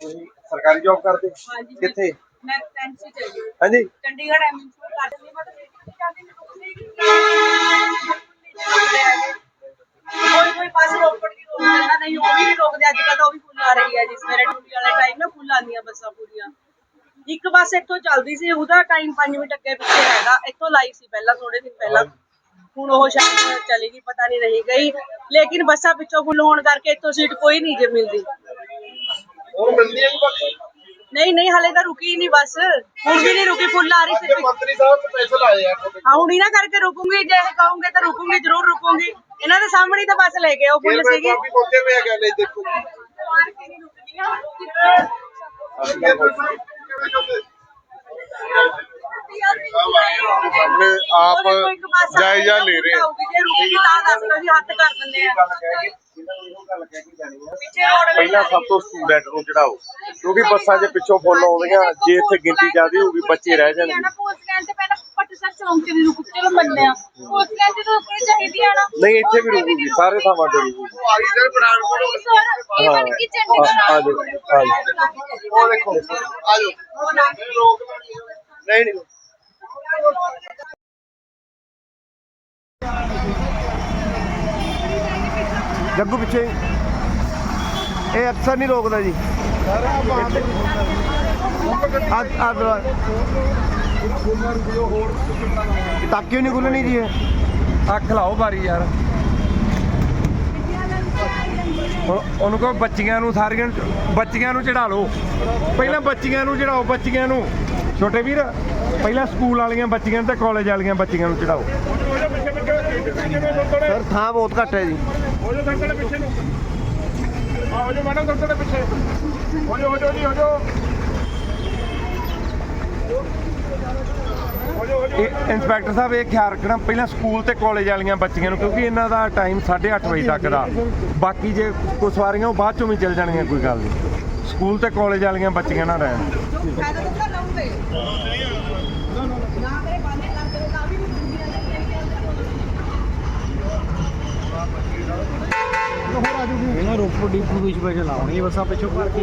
ਤੁਸੀਂ ਸਰਕਾਰੀ ਜੌਬ ਕਰਦੇ ਹਾਂਜੀ ਕਿੱਥੇ? ਮੈਂ ਫੈਂਸੀ ਚੱਲੀ ਹਾਂਜੀ। ਚੰਡੀਗੜ੍ਹ ਐਮਐਨਸੀ ਕੋਲ ਕਰ ਦਿੰਦੀ ਮੈਂ ਤਾਂ ਫਿਰ ਜਾਂਦੀ ਨਹੀਂ ਰੁਕਦੇ ਹੈਗੇ ਕੋਈ ਕੋਈ ਬੱਸ ਰੋਕਣ ਦੀ ਰੋਕ ਦਿੰਦਾ ਨਹੀਂ ਉਹ ਵੀ ਨਹੀਂ ਰੋਕਦੇ ਅੱਜ ਕੱਲ ਤਾਂ ਉਹ ਵੀ ਫੁੱਲ ਆ ਰਹੀ ਹੈ ਜੀ। ਸਵੇਰੇ ਡਿਊਟੀ ਵਾਲੇ ਟਾਈਮ ਨਾ ਫੁੱਲ ਆਉਂਦੀਆਂ ਬੱਸਾਂ ਪੂਰੀਆਂ। ਇੱਕ ਬੱਸ ਇੱਥੋਂ ਚੱਲਦੀ ਸੀ ਉਹਦਾ ਟਾਈਮ 5 ਮਿੰਟ ਅੱਗੇ ਪਿੱਛੇ ਹੈਗਾ ਇੱਥੋਂ ਲਾਈ ਸੀ ਪਹਿਲਾਂ ਥੋੜੇ ਦਿਨ ਪਹਿਲਾਂ। ਹੁਣ ਉਹ ਸ਼ਾਇਦ ਚਲੀ ਗਈ ਪਤਾ ਨਹੀਂ ਰਹੀ ਗਈ। ਲੇਕਿਨ ਬੱਸਾਂ ਪਿੱਛੋਂ ਫੁੱਲ ਹੋਣ ਕਰਕੇ ਇੱਥੋਂ ਸੀਟ ਕੋਈ ਨਹੀਂ ਜੇ ਮਿਲਦੀ। ਹੁਣ ਮਿਲਦੀ ਹੈ ਬੱਸ ਨਹੀਂ ਨਹੀਂ ਹਲੇ ਤਾਂ ਰੁਕੀ ਹੀ ਨਹੀਂ ਬੱਸ। ਹੁਣ ਵੀ ਨਹੀਂ ਰੁਕੀ ਫੁੱਲ ਆ ਰਹੀ ਸੀ ਪਿੱਛੇ। ਮੰਤਰੀ ਸਾਹਿਬ ਸਪੈਸ਼ਲ ਆਏ ਆ ਤੁਹਾਡੇ ਹਾਂ ਹੁਣ ਇਹਨਾਂ ਕਰਕੇ ਰੁਕੂੰਗੀ ਜੇ ਇਹ ਕਹੋਗੇ ਤਾਂ ਰੁਕੂੰਗੀ ਜ਼ਰੂਰ ਰੁਕੂੰਗੀ। ਇਹਨਾਂ ਦੇ ਸਾਹਮਣੇ ਹੀ ਤਾਂ ਬੱਸ ਲੈ ਗਏ ਉਹ ਫੁੱਲ ਸੀਗੀ। ਵੀ ਪਹੁੰਚੇ ਹੋਏ ਹੈਗੇ ਨੇ ਦੇਖੋ। ਸਾਹਮਣੇ ਆਪ ਜਾਇਜ਼ਾ ਲੈ ਰਹੇ ਆ। ਜੇ ਰੁਕੂਗੀ ਤਾਂ ਦੱਸ ਦਿਓ ਜੀ ਹੱਥ ਕਰ ਦਿੰਦੇ ਆ। ਪਹਿਲਾਂ ਸਭ ਤੋਂ ਸਟੂਡੈਂਟ ਨੂੰ ਚੜਾਓ ਕਿਉਂਕਿ ਬੱਸਾਂ 'ਚ ਪਿੱਛੋਂ ਫੁੱਲ ਆਉਂਦੀਆਂ ਜੇ ਇੱਥੇ ਗਿਣਤੀ ਜ਼ਿਆਦਾ ਹੋਊਗੀ ਬੱਚੇ ਰਹਿ ਜਾਣਗੇ। ਪੋਸਟ ਲੈਣ ਤੇ ਪਹਿਲਾਂ ਪੱਟਸਰ ਚੌਂਕ ਚ ਵੀ ਰੁਕ ਚਲੋ ਮੰਨਦੇ ਆ ਪੋਸਟ ਲੈਣ ਤੇ ਤਾਂ ਰੁਕਣੀ ਚਾਹੀਦੀ ਆ ਨਾ। ਨਹੀਂ ਇੱਥੇ ਵੀ ਰੁਕੂਗੀ ਸਾਰੇ ਥਾਵਾਂ ਤੇ ਰੁਕੂਗੀ। ਆ ਜਾਓ ਆ ਜਾਓ। ਨਹੀਂ ਨਹੀਂ। ਜੱਗੂ ਪਿੱਛੇ। ਇਹ ਅਕਸਰ ਨਹੀਂ ਰੋਕਦਾ ਜੀ। ਆ ਆ ਦਰਵਾਜ਼ਾ। ਤਾਕੀ ਨਹੀਂ ਖੁੱਲਣੀ ਜੀ ਇਹ। ਅੱਖ ਲਾਓ ਬਾਰੀ ਯਾਰ। ਹੁਣ ਉਹਨੂੰ ਕਹੋ ਬੱਚੀਆਂ ਨੂੰ ਸਾਰੀਆਂ ਨੂੰ- ਬੱਚੀਆਂ ਨੂੰ ਚੜਾ ਲਓ। ਪਹਿਲਾਂ ਬੱਚੀਆਂ ਨੂੰ ਚੜਾਓ ਬੱਚੀਆਂ ਨੂੰ। ਛੋਟੇ ਵੀਰ, ਪਹਿਲਾਂ ਸਕੂਲ ਵਾਲੀਆਂ ਬੱਚੀਆਂ ਤੇ ਕਾਲਜ ਵਾਲੀਆਂ ਬੱਚੀਆਂ ਨੂੰ ਚੜਾਓ ਸਰ ਥਾਂ ਬਹੁਤ ਘੱਟ ਹੈ ਜੀ। ਹੋ ਜਾਓ ਸੰਕਲ ਪਿੱਛੇ ਨੂੰ। ਆ ਹੋ ਜਾਓ ਮੈਡਮ ਸੰਕਲ ਪਿੱਛੇ। ਹੋ ਜਾਓ ਹੋ ਜਾਓ ਜੀ ਹੋ ਜਾਓ ਇਹ ਇੰਸਪੈਕਟਰ ਸਾਹਿਬ ਇਹ ਖਿਆਲ ਰੱਖਣਾ ਪਹਿਲਾਂ ਸਕੂਲ ਤੇ ਕਾਲਜ ਵਾਲੀਆਂ ਬੱਚੀਆਂ ਨੂੰ ਕਿਉਂਕਿ ਇਹਨਾਂ ਦਾ ਟਾਈਮ 8:30 ਵਜੇ ਤੱਕ ਦਾ। ਬਾਕੀ ਜੇ ਕੋਈ ਸਵਾਰੀਆਂ ਉਹ ਬਾਅਦ ਚੋਂ ਵੀ ਚੱਲ ਜਾਣਗੀਆਂ ਕੋਈ ਗੱਲ ਨਹੀਂ। ਸਕੂਲ ਤੇ ਕਾਲਜ ਵਾਲੀਆਂ ਬੱਚੀਆਂ ਨਾ ਰਹਿਣ ਫਾਇਦਾ ਤਾਂ ਲਾਉਂਗੇ ਨਾ ਮੇਰੇ ਬਾਨੇ ਕਰ ਦਿਓ ਤਾਂ ਵੀ ਇਹਨਾਂ ਰੋਪੜ ਡਿਪੂ ਵਿੱਚ ਲਾਉਣੀ ਬੱਸਾਂ ਪਿੱਛੋਂ ਭਰ ਕੇ